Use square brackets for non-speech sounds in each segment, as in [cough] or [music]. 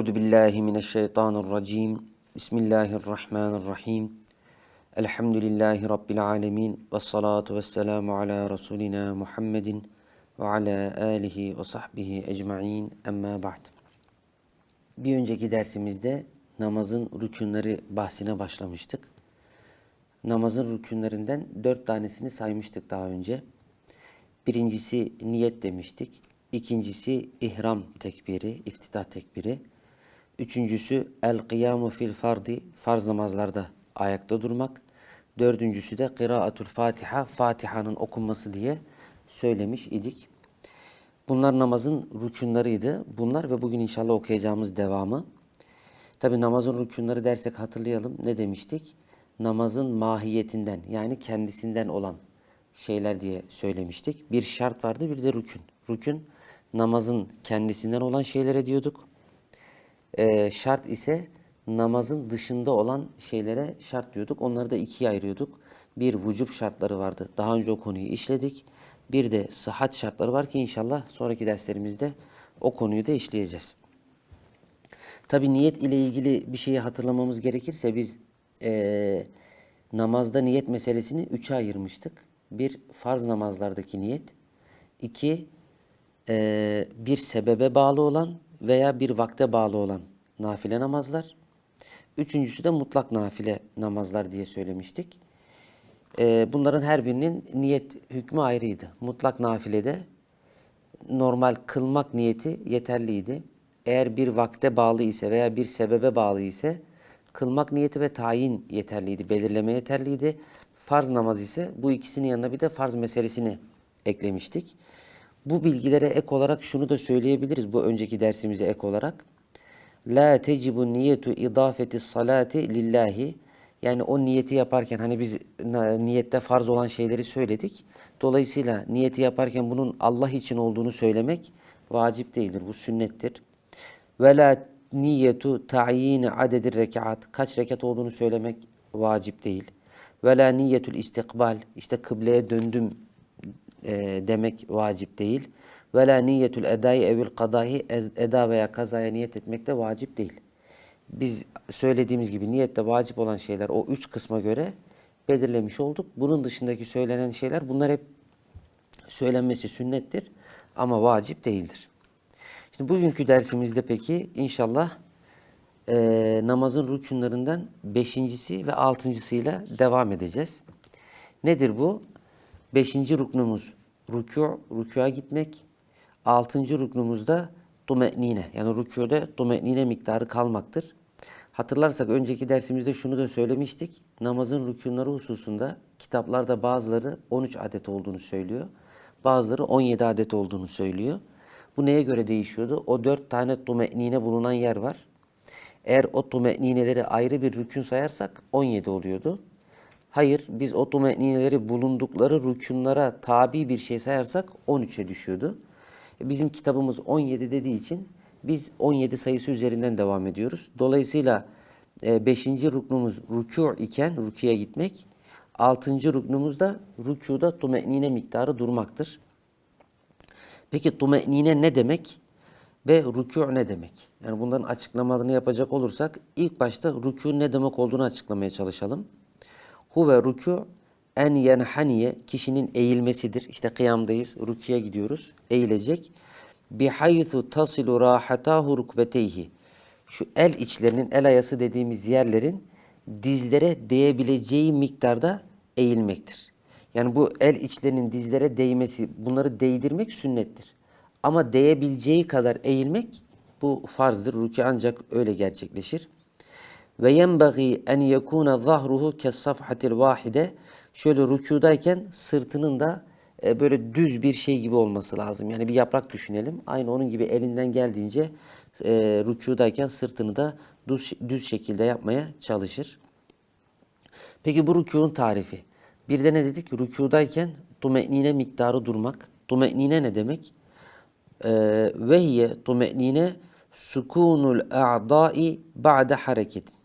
Euzu billahi mineşşeytanirracim. Bismillahirrahmanirrahim. Elhamdülillahi rabbil alamin ve salatu vesselamu ala rasulina Muhammedin ve ala alihi ve sahbihi ecmaîn. Emma ba'd. Bir önceki dersimizde namazın rükünleri bahsine başlamıştık. Namazın rükünlerinden dört tanesini saymıştık daha önce. Birincisi niyet demiştik. İkincisi ihram tekbiri, iftitah tekbiri. Üçüncüsü el kıyamu fil fardi, farz namazlarda ayakta durmak. Dördüncüsü de kıraatul fatiha, Fatiha'nın okunması diye söylemiş idik. Bunlar namazın rükunlarıydı. Bunlar ve bugün inşallah okuyacağımız devamı. Tabi namazın rükunları dersek hatırlayalım. Ne demiştik? Namazın mahiyetinden yani kendisinden olan şeyler diye söylemiştik. Bir şart vardı bir de rükün. Rükün namazın kendisinden olan şeylere diyorduk. Ee, şart ise namazın dışında olan şeylere şart diyorduk. Onları da ikiye ayırıyorduk. Bir vücub şartları vardı. Daha önce o konuyu işledik. Bir de sıhhat şartları var ki inşallah sonraki derslerimizde o konuyu da işleyeceğiz. Tabi niyet ile ilgili bir şeyi hatırlamamız gerekirse biz eee, namazda niyet meselesini üçe ayırmıştık. Bir farz namazlardaki niyet. iki eee, bir sebebe bağlı olan veya bir vakte bağlı olan nafile namazlar. Üçüncüsü de mutlak nafile namazlar diye söylemiştik. Eee, bunların her birinin niyet hükmü ayrıydı. Mutlak nafilede normal kılmak niyeti yeterliydi. Eğer bir vakte bağlı ise veya bir sebebe bağlı ise kılmak niyeti ve tayin yeterliydi, belirleme yeterliydi. Farz namaz ise bu ikisinin yanına bir de farz meselesini eklemiştik. Bu bilgilere ek olarak şunu da söyleyebiliriz bu önceki dersimize ek olarak. La tecibu niyetu idafeti salati lillahi. Yani o niyeti yaparken hani biz niyette farz olan şeyleri söyledik. Dolayısıyla niyeti yaparken bunun Allah için olduğunu söylemek vacip değildir. Bu sünnettir. Ve la niyetu ta'yini adedir rekat. Kaç rekat olduğunu söylemek vacip değil. Ve la niyetul istikbal. işte kıbleye döndüm e, demek vacip değil. Ve la niyetul edai evil kadai ez- eda veya kazaya niyet etmek de vacip değil. Biz söylediğimiz gibi niyette vacip olan şeyler o üç kısma göre belirlemiş olduk. Bunun dışındaki söylenen şeyler bunlar hep söylenmesi sünnettir ama vacip değildir. Şimdi bugünkü dersimizde peki inşallah eee, namazın rükunlarından beşincisi ve altıncısıyla devam edeceğiz. Nedir bu? Beşinci ruknumuz rükû, rükûa gitmek. Altıncı ruknumuzda tume'nine yani rükûde tume'nine miktarı kalmaktır. Hatırlarsak önceki dersimizde şunu da söylemiştik. Namazın rükunları hususunda kitaplarda bazıları 13 adet olduğunu söylüyor. Bazıları 17 adet olduğunu söylüyor. Bu neye göre değişiyordu? O dört tane tume'nine bulunan yer var. Eğer o tume'nineleri ayrı bir rükün sayarsak 17 oluyordu. Hayır, biz o tume'nineleri bulundukları rükunlara tabi bir şey sayarsak 13'e düşüyordu. E, Bizim kitabımız 17 dediği için biz 17 sayısı üzerinden devam ediyoruz. Dolayısıyla 5. ruknumuz rükû iken rüküye gitmek, 6. ruknumuz da rükuda tume'nine miktarı durmaktır. Peki tume'nine ne demek ve rükû ne demek? Yani bunların açıklamalarını yapacak olursak ilk başta rükû ne demek olduğunu açıklamaya çalışalım. Huve rükû en yenhaniye kişinin eğilmesidir. İşte kıyamdayız, rüküye gidiyoruz, eğilecek. Bihaythu tasilu rahatahu rukbeteyhi. Şu el içlerinin, el ayası dediğimiz yerlerin dizlere değebileceği miktarda eğilmektir. Yani bu el içlerinin dizlere değmesi, bunları değdirmek sünnettir. Ama değebileceği kadar eğilmek bu farzdır. Rükû ancak öyle gerçekleşir. Ve yenbagî en yekûne zahruhu kes-safhatil vahide. Şöyle rükûdayken sırtının da e, böyle düz bir şey gibi olması lazım. Yani bir yaprak düşünelim. Aynı onun gibi elinden geldiğince e, rükûdayken sırtını da düz, düz şekilde yapmaya çalışır. Peki bu rükûnun tarifi. Bir de ne dedik? Rükûdayken tume'nine miktarı durmak. Tume'nine ne demek? Ee, ve hiye tume'nine sukunul a'dai ba'de hareketin.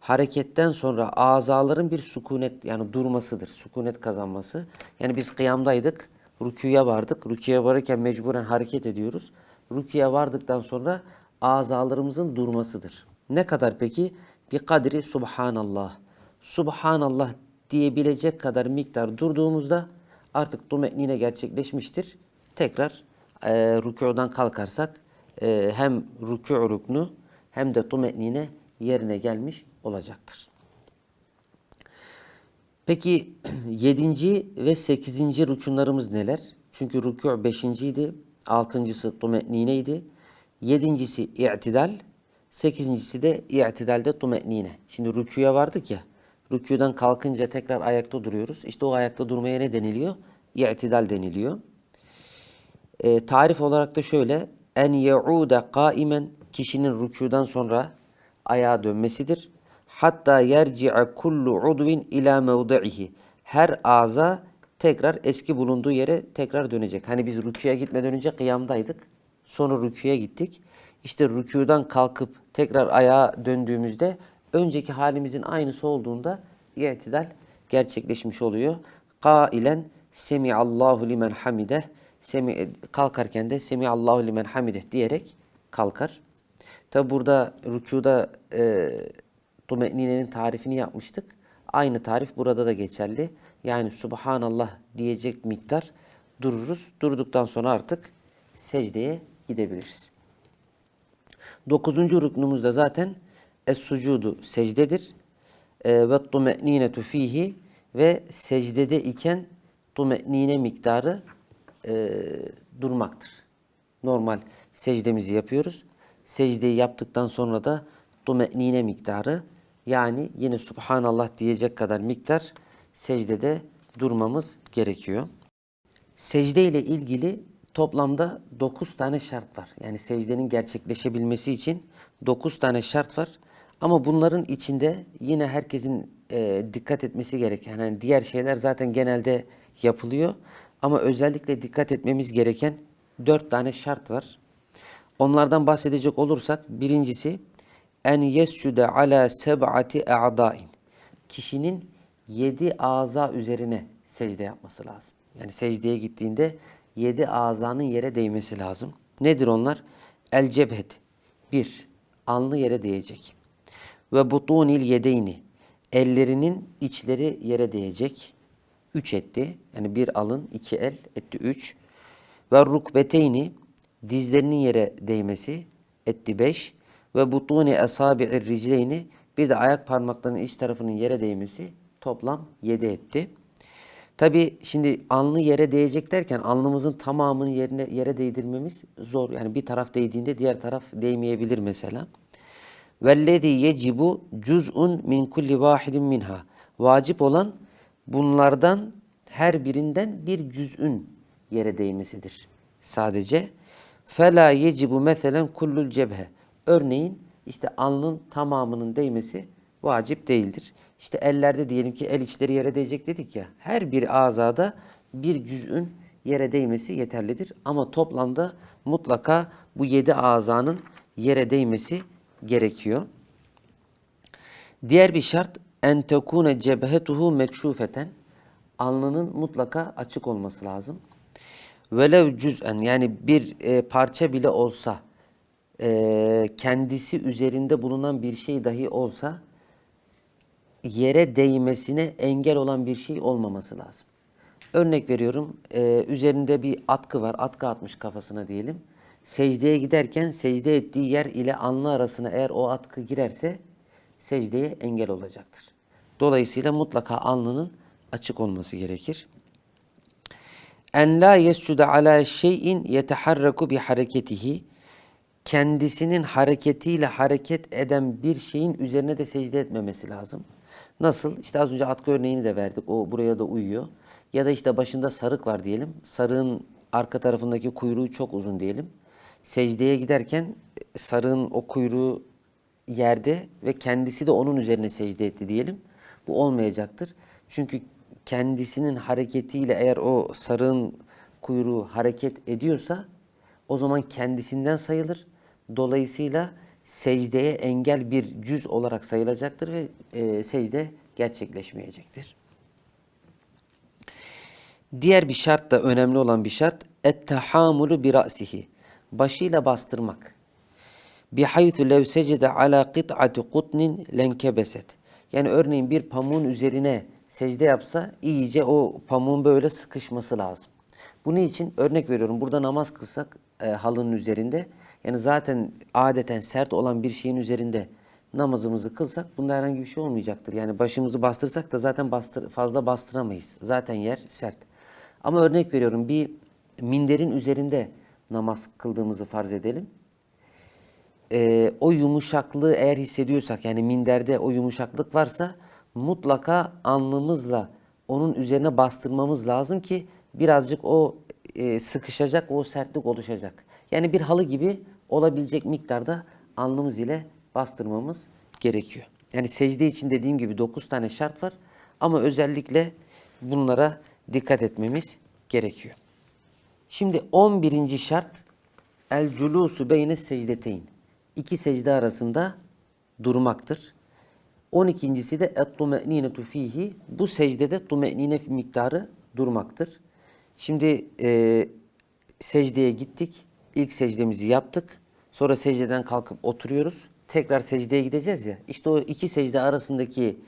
Hareketten sonra azaların bir sükunet yani durmasıdır. Sükunet kazanması. Yani biz kıyamdaydık. Rüküye vardık. Rüküye varırken mecburen hareket ediyoruz. Rüküye vardıktan sonra azalarımızın durmasıdır. Ne kadar peki? Bir kadri subhanallah. Subhanallah diyebilecek kadar miktar durduğumuzda artık tume'nine gerçekleşmiştir. Tekrar e, rükudan kalkarsak e, hem rükû ruknu hem de tume'nine yerine gelmiş olacaktır. Peki [clears throat] 7. ve 8. rükunlarımız neler? Çünkü rükû 5. idi, 6.sı tume'nineydi, 7.si i'tidal, 8.si de i'tidalde tume'nine. Şimdi rükûya vardık ya, rükûdan kalkınca tekrar ayakta duruyoruz. İşte o ayakta durmaya ne deniliyor? İ'tidal deniliyor. E, tarif olarak da şöyle, en ye'ude kaimen kişinin rükûdan sonra ayağa dönmesidir. Hatta yerci'e kullu udvin ila mevdi'ihi. Her ağza tekrar eski bulunduğu yere tekrar dönecek. Hani biz rüküye gitmeden önce kıyamdaydık. Sonra rüküye gittik. İşte rükûdan kalkıp tekrar ayağa döndüğümüzde önceki halimizin aynısı olduğunda itidal gerçekleşmiş oluyor. Kailen semiallahu limen hamideh semi, kalkarken de semiallahu limen hamideh diyerek kalkar. Tabi burada rükuda e, tume'ninenin tarifini yapmıştık. Aynı tarif burada da geçerli. Yani Subhanallah diyecek miktar dururuz. Durduktan sonra artık secdeye gidebiliriz. Dokuzuncu rüknümüz de zaten es-sucudu secdedir. E, ve tume'ninetu fihi ve secdede iken tume'nine miktarı e, durmaktır. Normal secdemizi yapıyoruz. Secdeyi yaptıktan sonra da tume'nine miktarı yani yine Subhanallah diyecek kadar miktar secdede durmamız gerekiyor. Secde ile ilgili toplamda 9 tane şart var. Yani secdenin gerçekleşebilmesi için 9 tane şart var. Ama bunların içinde yine herkesin e, dikkat etmesi gereken, yani diğer şeyler zaten genelde yapılıyor. Ama özellikle dikkat etmemiz gereken 4 tane şart var. Onlardan bahsedecek olursak birincisi en yescude ala seb'ati a'dain. Kişinin yedi ağza üzerine secde yapması lazım. Yani secdeye gittiğinde yedi ağzanın yere değmesi lazım. Nedir onlar? El cebhet. Bir, alnı yere değecek. Ve butunil yedeyni. Ellerinin içleri yere değecek. Üç etti. Yani bir alın, iki el etti üç. Ve rukbeteyni. Dizlerinin yere değmesi etti beş. Ve butuni esabi'ir ricleyni. Bir de ayak parmaklarının iç tarafının yere değmesi toplam yedi etti. Tabi şimdi alnı yere değecek derken alnımızın tamamını yerine yere değdirmemiz zor. Yani bir taraf değdiğinde diğer taraf değmeyebilir mesela. Vellezî yecibu cuz'un min kulli vahidin minha. Vacip olan bunlardan her birinden bir cüz'ün yere değmesidir. Sadece fela yecibu meselen kullul cebhe. Örneğin işte alnın tamamının değmesi vacip değildir. İşte ellerde diyelim ki el içleri yere değecek dedik ya. Her bir azada bir cüz'ün yere değmesi yeterlidir. Ama toplamda mutlaka bu yedi azanın yere değmesi gerekiyor. Diğer bir şart en tekune cebhetuhu mekşufeten alnının mutlaka açık olması lazım. Velev cüz'en yani bir e, parça bile olsa e, kendisi üzerinde bulunan bir şey dahi olsa yere değmesine engel olan bir şey olmaması lazım. Örnek veriyorum, e, üzerinde bir atkı var, atkı atmış kafasına diyelim. Secdeye giderken secde ettiği yer ile alnı arasına eğer o atkı girerse secdeye engel olacaktır. Dolayısıyla mutlaka alnının açık olması gerekir. En la yescude ala şeyin yeteharraku bi hareketihi kendisinin hareketiyle hareket eden bir şeyin üzerine de secde etmemesi lazım. Nasıl? İşte az önce atkı örneğini de verdik. O buraya da uyuyor. Ya da işte başında sarık var diyelim. Sarığın arka tarafındaki kuyruğu çok uzun diyelim. Secdeye giderken sarığın o kuyruğu yerde ve kendisi de onun üzerine secde etti diyelim. Bu olmayacaktır. Çünkü kendisinin hareketiyle eğer o sarığın kuyruğu hareket ediyorsa o zaman kendisinden sayılır. Dolayısıyla secdeye engel bir cüz olarak sayılacaktır ve e, secde gerçekleşmeyecektir. Diğer bir şart da önemli olan bir şart et-tahamulu bi ra'sihi. Başıyla bastırmak. bihaythu lev secede ala qit'ati qutnin lenkebeset. Yani örneğin bir pamuğun üzerine secde yapsa iyice o pamuğun böyle sıkışması lazım. Bunun için örnek veriyorum burada namaz kılsak e, halının üzerinde yani zaten adeten sert olan bir şeyin üzerinde namazımızı kılsak bunda herhangi bir şey olmayacaktır. Yani başımızı bastırsak da zaten bastır, fazla bastıramayız. Zaten yer sert. Ama örnek veriyorum bir minderin üzerinde namaz kıldığımızı farz edelim. Ee, o yumuşaklığı eğer hissediyorsak yani minderde o yumuşaklık varsa mutlaka alnımızla onun üzerine bastırmamız lazım ki birazcık o e, sıkışacak, o sertlik oluşacak. Yani bir halı gibi olabilecek miktarda alnımız ile bastırmamız gerekiyor. Yani secde için dediğim gibi 9 tane şart var ama özellikle bunlara dikkat etmemiz gerekiyor. Şimdi 11. şart el culusu beyne secdeteyn. İki secde arasında durmaktır. 12.si de et-tume'ninetu fihi. Bu secdede tume'nine miktarı durmaktır. Şimdi e, secdeye gittik. İlk secdemizi yaptık. Sonra secdeden kalkıp oturuyoruz. Tekrar secdeye gideceğiz ya. İşte o iki secde arasındaki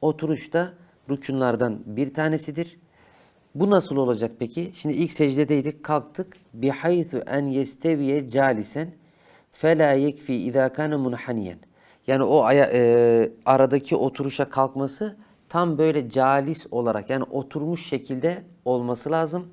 oturuş da rükunlardan bir tanesidir. Bu nasıl olacak peki? Şimdi ilk secdedeydik, kalktık. Bihaythu en yesteviye calisen fela yekfi izâ kâne munhaniyen. Yani o aya, e, aradaki oturuşa kalkması tam böyle calis olarak yani oturmuş şekilde olması lazım.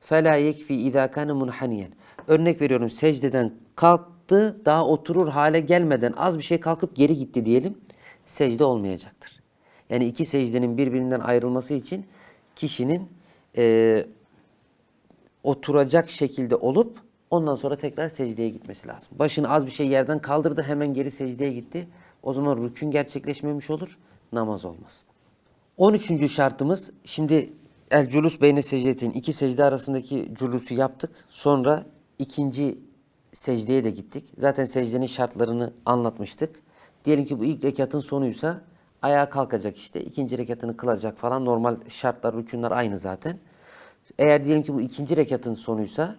Fela yekfi izâ kâne munhaniyen. Örnek veriyorum secdeden kalktı daha oturur hale gelmeden az bir şey kalkıp geri gitti diyelim. Secde olmayacaktır. Yani iki secdenin birbirinden ayrılması için kişinin e, oturacak şekilde olup ondan sonra tekrar secdeye gitmesi lazım. Başını az bir şey yerden kaldırdı hemen geri secdeye gitti. O zaman rükün gerçekleşmemiş olur, namaz olmaz. 13. şartımız şimdi el culus beyne secdetin iki secde arasındaki culusu yaptık. Sonra ikinci secdeye de gittik. Zaten secdenin şartlarını anlatmıştık. Diyelim ki bu ilk rekatın sonuysa ayağa kalkacak işte. ikinci rekatını kılacak falan. Normal şartlar, rükünler aynı zaten. Eğer diyelim ki bu ikinci rekatın sonuysa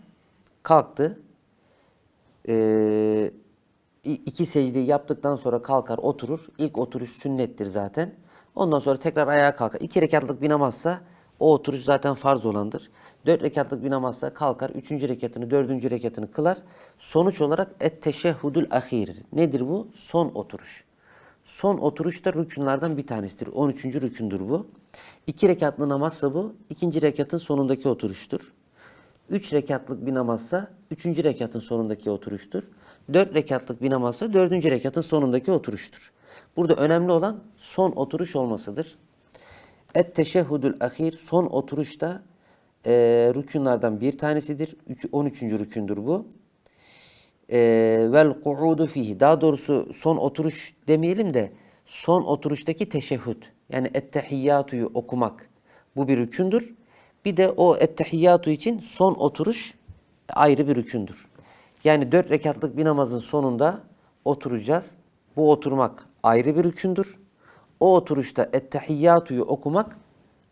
kalktı. Ee, iki secdeyi yaptıktan sonra kalkar oturur. İlk oturuş sünnettir zaten. Ondan sonra tekrar ayağa kalkar. İki rekatlık bir namazsa o oturuş zaten farz olandır. Dört rekatlık bir namazsa kalkar. Üçüncü rekatını, dördüncü rekatını kılar. Sonuç olarak et teşehhudul ahir. Nedir bu? Son oturuş. Son oturuş da rükunlardan bir tanesidir. 13. rükündür bu. İki rekatlı namazsa bu. ikinci rekatın sonundaki oturuştur. Üç rekatlık bir namazsa üçüncü rekatın sonundaki oturuştur. Dört rekatlık bir namazsa dördüncü rekatın sonundaki oturuştur. Burada önemli olan son oturuş olmasıdır. Et teşehhudul ahir son oturuşta e, rükunlardan bir tanesidir. Üç- 13. rükündür bu. E, vel ku'udu fihi. Daha doğrusu son oturuş demeyelim de son oturuştaki teşehhüd. Yani ettehiyyatuyu okumak. Bu bir rükündür. Bir de o ettehiyyatu için son oturuş ayrı bir rükündür. Yani dört rekatlık bir namazın sonunda oturacağız. Bu oturmak ayrı bir rükündür. O oturuşta ettehiyyatuyu okumak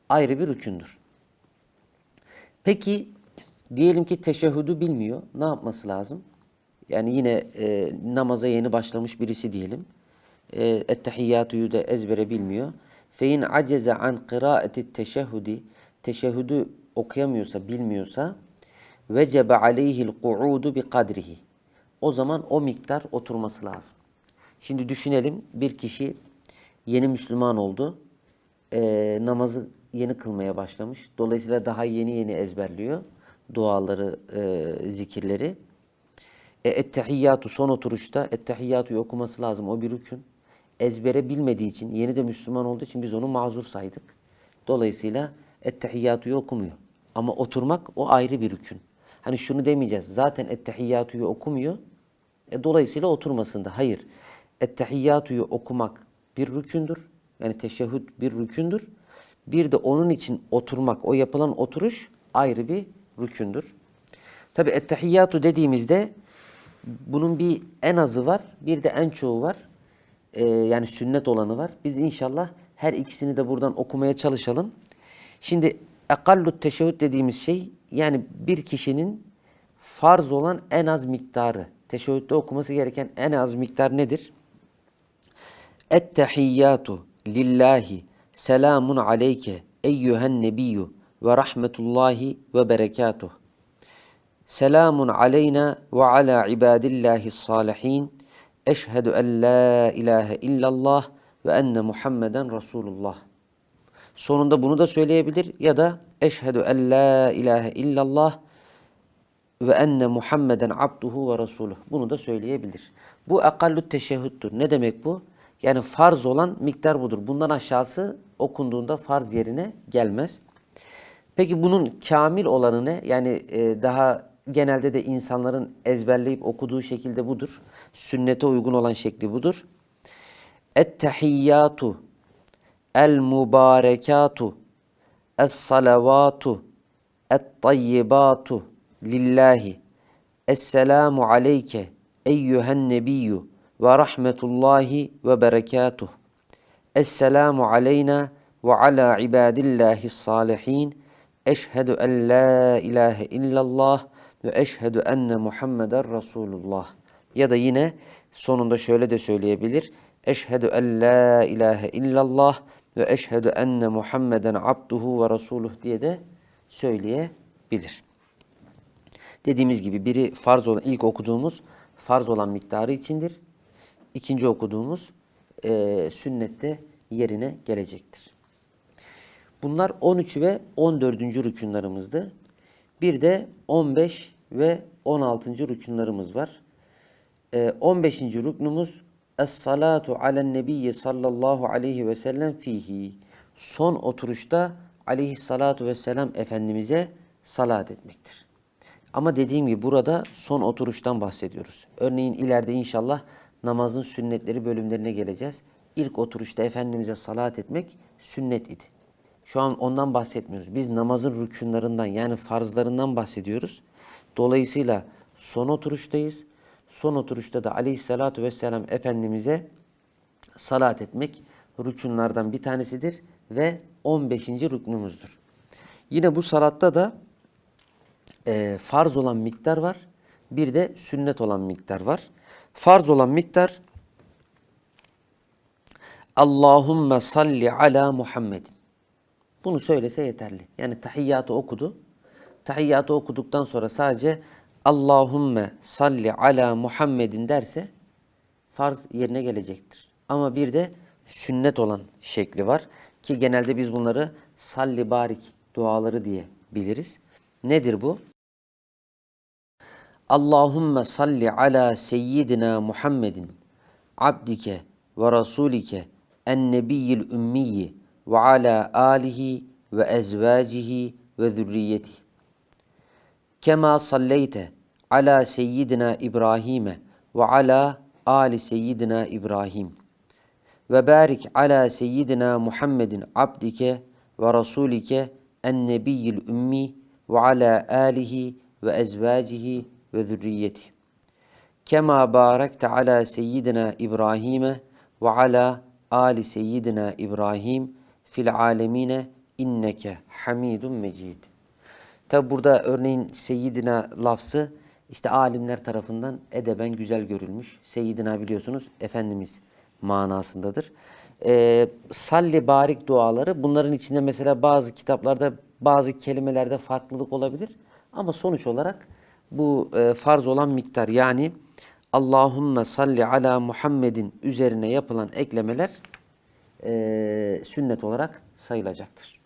ayrı bir rükündür. Peki diyelim ki teşehhüdü bilmiyor. Ne yapması lazım? Yani yine e, namaza yeni başlamış birisi diyelim. E, ettehiyyatuyu da ezbere bilmiyor. Fein aceze an kıraati teşehhüdi teşehhüdü okuyamıyorsa, bilmiyorsa vecebe aleyhil ku'udu bi kadrihi. O zaman o miktar oturması lazım. Şimdi düşünelim bir kişi yeni Müslüman oldu. Ee, namazı yeni kılmaya başlamış. Dolayısıyla daha yeni yeni ezberliyor duaları, e, zikirleri. E, ettehiyyatu son oturuşta ettehiyyatuyu okuması lazım. O bir rükün. Ezbere bilmediği için, yeni de Müslüman olduğu için biz onu mazur saydık. Dolayısıyla ettehiyyatuyu okumuyor. Ama oturmak o ayrı bir rükün. Hani şunu demeyeceğiz. Zaten ettehiyyatuyu okumuyor. E, dolayısıyla oturmasın da. Hayır. Ettehiyyatuyu okumak bir rükündür. Yani teşehhüd bir rükündür. Bir de onun için oturmak, o yapılan oturuş ayrı bir rükündür. Tabi ettehiyyatu dediğimizde bunun bir en azı var, bir de en çoğu var. Ee, yani sünnet olanı var. Biz inşallah her ikisini de buradan okumaya çalışalım. Şimdi ekallut teşehhüd dediğimiz şey yani bir kişinin farz olan en az miktarı Teşehhütte okuması gereken en az miktar nedir? Ettehiyyatu lillahi selamun aleyke eyyühen nebiyyü ve rahmetullahi ve berekatuh. Selamun aleyna ve ala ibadillahi salihin. Eşhedü en la ilahe illallah ve enne Muhammeden Resulullah. Sonunda bunu da söyleyebilir ya da eşhedü en la ilahe illallah ve enne Muhammeden abduhu ve resuluh. Bunu da söyleyebilir. Bu akallu teşehhüttür. Ne demek bu? Yani farz olan miktar budur. Bundan aşağısı okunduğunda farz yerine gelmez. Peki bunun kamil olanı ne? Yani e, daha genelde de insanların ezberleyip okuduğu şekilde budur. Sünnete uygun olan şekli budur. Ettehiyyatu el mübarekatu es salavatu et tayyibatu lillahi Esselamu aleyke eyyühen nebiyyü ve rahmetullahi ve berekatuh. Esselamu aleyna ve ala ibadillahi salihin. Eşhedü en la ilahe illallah ve eşhedü enne Muhammeden Resulullah. Ya da yine sonunda şöyle de söyleyebilir. Eşhedü en la ilahe illallah ve eşhedü enne Muhammeden abduhu ve resuluh diye de söyleyebilir. Dediğimiz gibi biri farz olan ilk okuduğumuz farz olan miktarı içindir. İkinci okuduğumuz e, sünnette yerine gelecektir. Bunlar 13 ve 14. rükunlarımızdı. Bir de 15 ve 16. rükunlarımız var. E, 15. rüknumuz Es-salatu alen nebiyye sallallahu aleyhi ve sellem fihi. Son oturuşta aleyhissalatu vesselam Efendimiz'e salat etmektir. Ama dediğim gibi burada son oturuştan bahsediyoruz. Örneğin ileride inşallah namazın sünnetleri bölümlerine geleceğiz. İlk oturuşta Efendimiz'e salat etmek sünnet idi. Şu an ondan bahsetmiyoruz. Biz namazın rükunlarından yani farzlarından bahsediyoruz. Dolayısıyla son oturuştayız. Son oturuşta da aleyhissalatu vesselam Efendimiz'e salat etmek rükunlardan bir tanesidir ve 15. rüknümüzdür. Yine bu salatta da e, farz olan miktar var. Bir de sünnet olan miktar var. Farz olan miktar Allahümme salli ala Muhammedin. Bunu söylese yeterli. Yani tahiyyatı okudu. Tahiyyatı okuduktan sonra sadece Allahümme salli ala Muhammedin derse farz yerine gelecektir. Ama bir de sünnet olan şekli var. Ki genelde biz bunları salli barik duaları diye biliriz. Nedir bu? Allahümme salli ala seyyidina Muhammedin abdike ve rasulike en nebiyyil ümmiyyi ve ala alihi ve ezvacihi ve zürriyetihi. Kema salleyte ala seyyidina İbrahim'e ve ala ali seyyidina İbrahim. Ve barik ala seyyidina Muhammedin abdike ve zürriyeti. Kema barekte ala seyyidina İbrahim'e ve ala ali seyyidina İbrahim fil alemine inneke hamidun mecid. Tabi burada örneğin seyyidina lafzı işte alimler tarafından edeben güzel görülmüş. Seyyidina biliyorsunuz Efendimiz manasındadır. Ee, salli barik duaları bunların içinde mesela bazı kitaplarda bazı kelimelerde farklılık olabilir. Ama sonuç olarak bu e, farz olan miktar yani Allahümme salli ala Muhammedin üzerine yapılan eklemeler e, sünnet olarak sayılacaktır.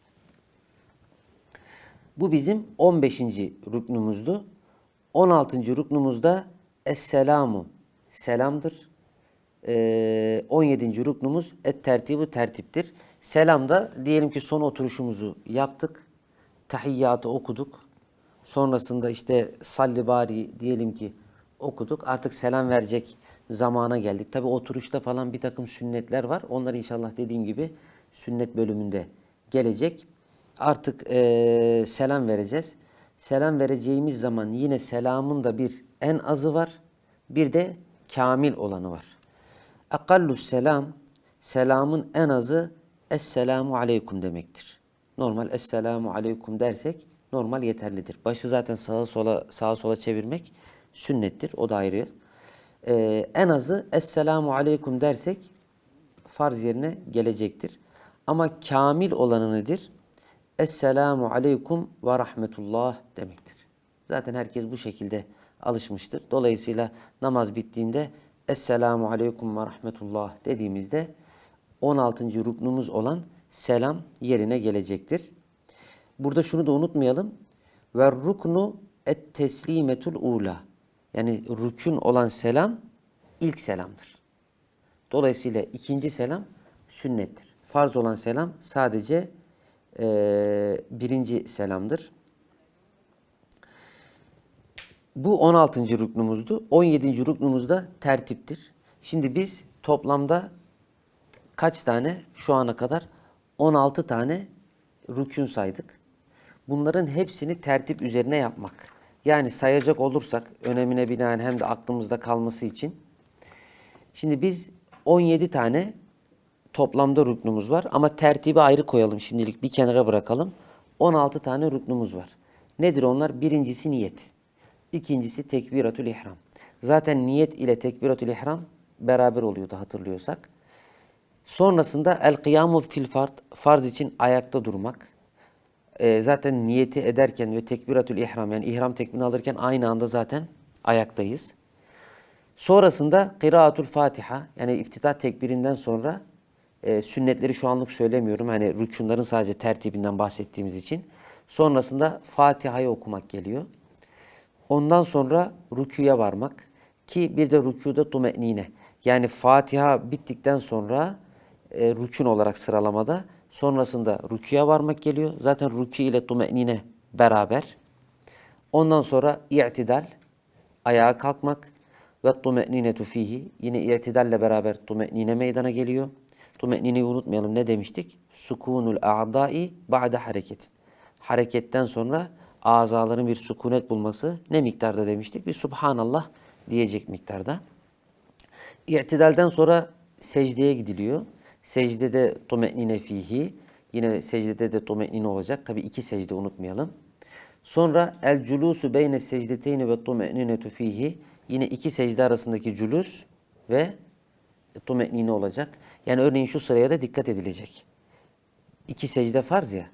Bu bizim 15. rüknümüzdü. 16. rüknümüzde Esselamu selamdır. E, 17. rüknümüz Et tertibu tertiptir. Selam da diyelim ki son oturuşumuzu yaptık. Tahiyyatı okuduk. Sonrasında işte salli bari diyelim ki okuduk. Artık selam verecek zamana geldik. Tabi oturuşta falan bir takım sünnetler var. Onlar inşallah dediğim gibi sünnet bölümünde gelecek. Artık e, selam vereceğiz. Selam vereceğimiz zaman yine selamın da bir en azı var. Bir de kamil olanı var. Akallus selam, selamın en azı Esselamu Aleyküm demektir. Normal Esselamu Aleyküm dersek normal yeterlidir. Başı zaten sağa sola sağa sola çevirmek sünnettir. O da ayrı. Ee, en azı Esselamu Aleyküm dersek farz yerine gelecektir. Ama kamil olanı nedir? Esselamu Aleyküm ve Rahmetullah demektir. Zaten herkes bu şekilde alışmıştır. Dolayısıyla namaz bittiğinde Esselamu Aleyküm ve Rahmetullah dediğimizde 16. ruknumuz olan selam yerine gelecektir. Burada şunu da unutmayalım. Ve ruknu et teslimetul ula. Yani rükün olan selam ilk selamdır. Dolayısıyla ikinci selam sünnettir. Farz olan selam sadece eee, birinci selamdır. Bu 16. rüknumuzdu. 17. rüknumuzda tertiptir. Şimdi biz toplamda kaç tane şu ana kadar 16 tane rükün saydık. Bunların hepsini tertip üzerine yapmak. Yani sayacak olursak önemine binaen hem de aklımızda kalması için. Şimdi biz 17 tane toplamda rüknümüz var ama tertibi ayrı koyalım şimdilik bir kenara bırakalım. 16 tane rüknümüz var. Nedir onlar? Birincisi niyet. İkincisi tekbiratül ihram. Zaten niyet ile tekbiratül ihram beraber oluyordu hatırlıyorsak. Sonrasında el kıyamu fil fard, farz için ayakta durmak. Ee, zaten niyeti ederken ve tekbiratül ihram yani ihram tekbirini alırken aynı anda zaten ayaktayız. Sonrasında kıraatul fatiha yani iftitah tekbirinden sonra e, sünnetleri şu anlık söylemiyorum. Hani rükunların sadece tertibinden bahsettiğimiz için. Sonrasında Fatiha'yı okumak geliyor. Ondan sonra rüküye varmak ki bir de rükuda tume'nine. Yani Fatiha bittikten sonra e, rükün olarak sıralamada sonrasında rüküye varmak geliyor. Zaten rükü ile tume'nine beraber. Ondan sonra i'tidal, ayağa kalkmak ve tume'ninetu fihi. Yine i'tidalle beraber tume'nine meydana geliyor. Tume'nineyi unutmayalım ne demiştik? Sukunul a'dai ba'de hareketin. Hareketten sonra azaların bir sükunet bulması ne miktarda demiştik? Bir subhanallah diyecek miktarda. İ'tidalden sonra secdeye gidiliyor. Secdede tume'nine fihi. Yine secdede de tume'nine olacak. Tabi iki secde unutmayalım. Sonra el culusu beyne secdeteyni ve tume'ninetu fihi. Yine iki secde arasındaki cülus ve tume'nine olacak. Yani örneğin şu sıraya da dikkat edilecek. İki secde farz ya.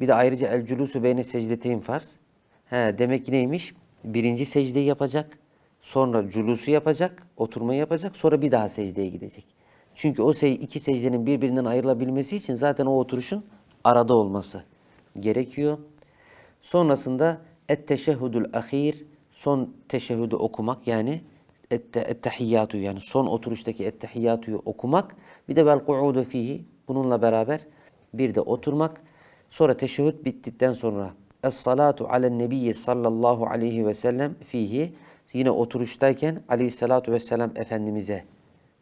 Bir de ayrıca el culusu beyne secdeteyn farz. He, demek ki neymiş? Birinci secdeyi yapacak. Sonra culusu yapacak. Oturmayı yapacak. Sonra bir daha secdeye gidecek. Çünkü o iki secdenin birbirinden ayrılabilmesi için zaten o oturuşun arada olması gerekiyor. Sonrasında et teşehhudul ahir son teşehhüdü okumak yani ettehiyyatu yani son oturuştaki ettehiyyatuyu okumak bir de vel ku'udu fihi bununla beraber bir de oturmak sonra teşehhüd bittikten sonra es salatu alen nebiyyi sallallahu aleyhi ve sellem fihi yine oturuştayken aleyhissalatu vesselam efendimize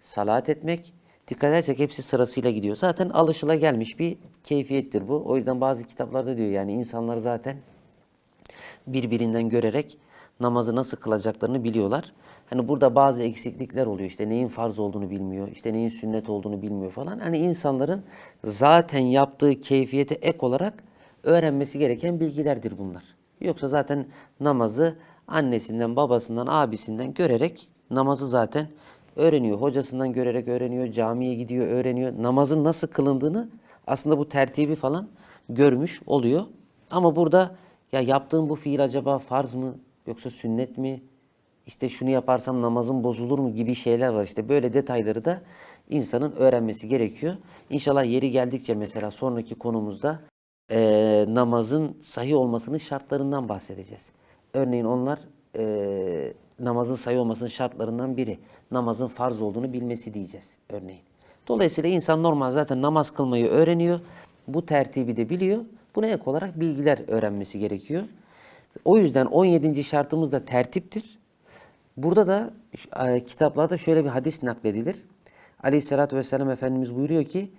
salat etmek dikkat edersek hepsi sırasıyla gidiyor. Zaten alışıla gelmiş bir keyfiyettir bu. O yüzden bazı kitaplarda diyor yani insanlar zaten birbirinden görerek namazı nasıl kılacaklarını biliyorlar. Hani burada bazı eksiklikler oluyor. İşte neyin farz olduğunu bilmiyor, işte neyin sünnet olduğunu bilmiyor falan. Hani insanların zaten yaptığı keyfiyete ek olarak öğrenmesi gereken bilgilerdir bunlar. Yoksa zaten namazı annesinden, babasından, abisinden görerek namazı zaten öğreniyor. Hocasından görerek öğreniyor, camiye gidiyor, öğreniyor. Namazın nasıl kılındığını aslında bu tertibi falan görmüş oluyor. Ama burada ya yaptığım bu fiil acaba farz mı yoksa sünnet mi? İşte şunu yaparsam namazım bozulur mu gibi şeyler var. İşte böyle detayları da insanın öğrenmesi gerekiyor. İnşallah yeri geldikçe mesela sonraki konumuzda eee, namazın sahih olmasının şartlarından bahsedeceğiz. Örneğin onlar eee, namazın sahih olmasının şartlarından biri. Namazın farz olduğunu bilmesi diyeceğiz örneğin. Dolayısıyla insan normal zaten namaz kılmayı öğreniyor. Bu tertibi de biliyor. Buna ek olarak bilgiler öğrenmesi gerekiyor. O yüzden 17. şartımız da tertiptir. Burada da e, kitaplarda şöyle bir hadis nakledilir. Aleyhissalatü vesselam Efendimiz buyuruyor ki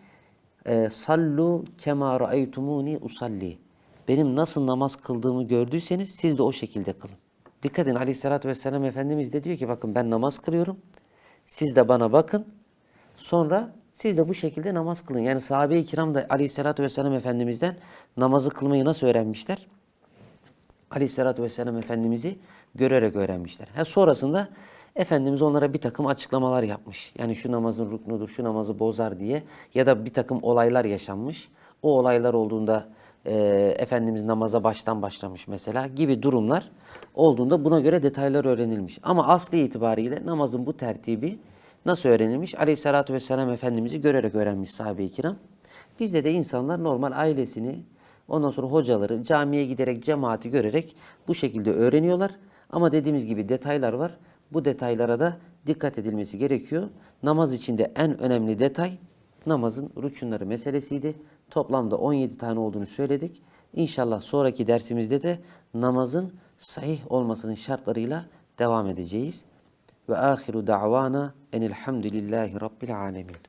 e, Sallu kema ra'aytumuni usalli. Benim nasıl namaz kıldığımı gördüyseniz siz de o şekilde kılın. Dikkat edin Aleyhissalatü vesselam Efendimiz de diyor ki bakın ben namaz kılıyorum. Siz de bana bakın. Sonra siz de bu şekilde namaz kılın. Yani sahabe-i kiram da Aleyhissalatü vesselam Efendimiz'den namazı kılmayı nasıl öğrenmişler? Aleyhissalatü vesselam Efendimiz'i görerek öğrenmişler. Ha, sonrasında Efendimiz onlara bir takım açıklamalar yapmış. Yani şu namazın ruknudur, şu namazı bozar diye ya da bir takım olaylar yaşanmış. O olaylar olduğunda e, Efendimiz namaza baştan başlamış mesela gibi durumlar olduğunda buna göre detaylar öğrenilmiş. Ama asli itibariyle namazın bu tertibi nasıl öğrenilmiş? Aleyhissalatü vesselam Efendimiz'i görerek öğrenmiş sahabe-i kiram. Bizde de insanlar normal ailesini, ondan sonra hocaları, camiye giderek, cemaati görerek bu şekilde öğreniyorlar. Ama dediğimiz gibi detaylar var. Bu detaylara da dikkat edilmesi gerekiyor. Namaz içinde en önemli detay namazın rükunları meselesiydi. Toplamda 17 tane olduğunu söyledik. İnşallah sonraki dersimizde de namazın sahih olmasının şartlarıyla devam edeceğiz. Ve ahiru da'vana enilhamdülillahi rabbil alemin.